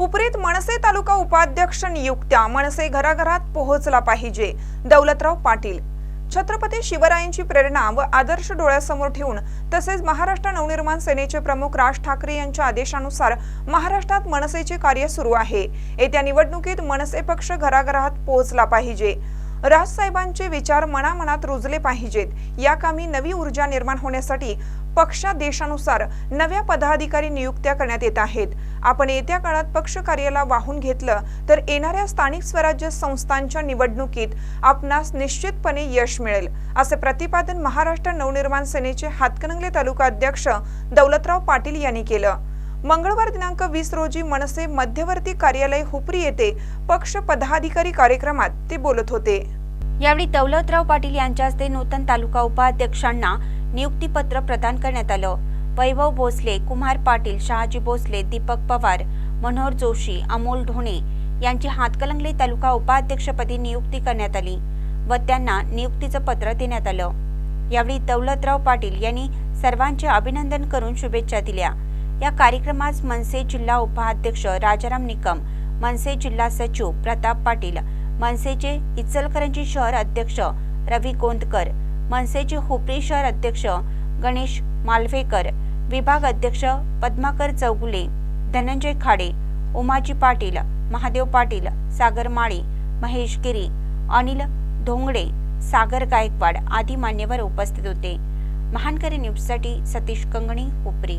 हुपरीत मनसे तालुका उपाध्यक्ष नियुक्त्या. मनसे घराघरात पोहोचला पाहिजे. दौलतराव पाटील. छत्रपती शिवरायांची प्रेरणा व आदर्श डोळ्यासमोर ठेवून तसेच महाराष्ट्र नवनिर्माण सेनेचे प्रमुख राज ठाकरे यांच्या आदेशानुसार महाराष्ट्रात मनसेचे कार्य सुरू आहे. येत्या निवडणुकीत मनसे पक्ष घराघरात पोहोचला पाहिजे. राजसाहेबांचे विचार मनामनात रुजले पाहिजेत. या कामी नवी ऊर्जा निर्माण होण्यासाठी पक्षादेशानुसार नव्या पदाधिकारी नियुक्त्या करण्यात येत आहेत. आपण येत्या काळात पक्ष कार्याला वाहून घेतलं तर येणाऱ्या स्थानिक स्वराज्य संस्थांच्या निवडणुकीत आपणास निश्चितपणे यश मिळेल असे प्रतिपादन महाराष्ट्र नवनिर्माण सेनेचे हातकणंगले तालुका अध्यक्ष दौलतराव पाटील यांनी केलं. मंगळवार दिनांक वीस रोजी मनसे मध्यवर्ती कार्यालय हुपरी येथे पक्ष पदाधिकारी कार्यक्रमात ते बोलत होते. यावेळी दौलतराव पाटील यांच्या हस्ते नूतन तालुका उपाध्यक्षांना नियुक्तीपत्र प्रदान करण्यात आलं. वैभव भोसले कुमार पाटील शहाजी भोसले दीपक पवार मनोहर जोशी अमोल ढोणे यांची हातकलंगले तालुका उपाध्यक्षपदी नियुक्ती करण्यात आली व त्यांना नियुक्तीचं पत्र देण्यात आलं. यावेळी दौलतराव पाटील यांनी सर्वांचे अभिनंदन करून शुभेच्छा दिल्या. या कार्यक्रमास मनसे जिल्हा उपाध्यक्ष राजाराम निकम मनसे जिल्हा सचिव प्रताप पाटील मनसेचे इचलकरंजी शहर अध्यक्ष रवी गोंदकर मनसेचे हुपरी शहर अध्यक्ष गणेश मालवेकर विभाग अध्यक्ष पद्माकर चौगुले धनंजय खाडे उमाजी पाटील महादेव पाटील सागर माळी महेश गिरी अनिल धोंगडे सागर गायकवाड आदी मान्यवर उपस्थित होते. महानकरी न्यूजसाठी सतीश कंगणी हुपरी.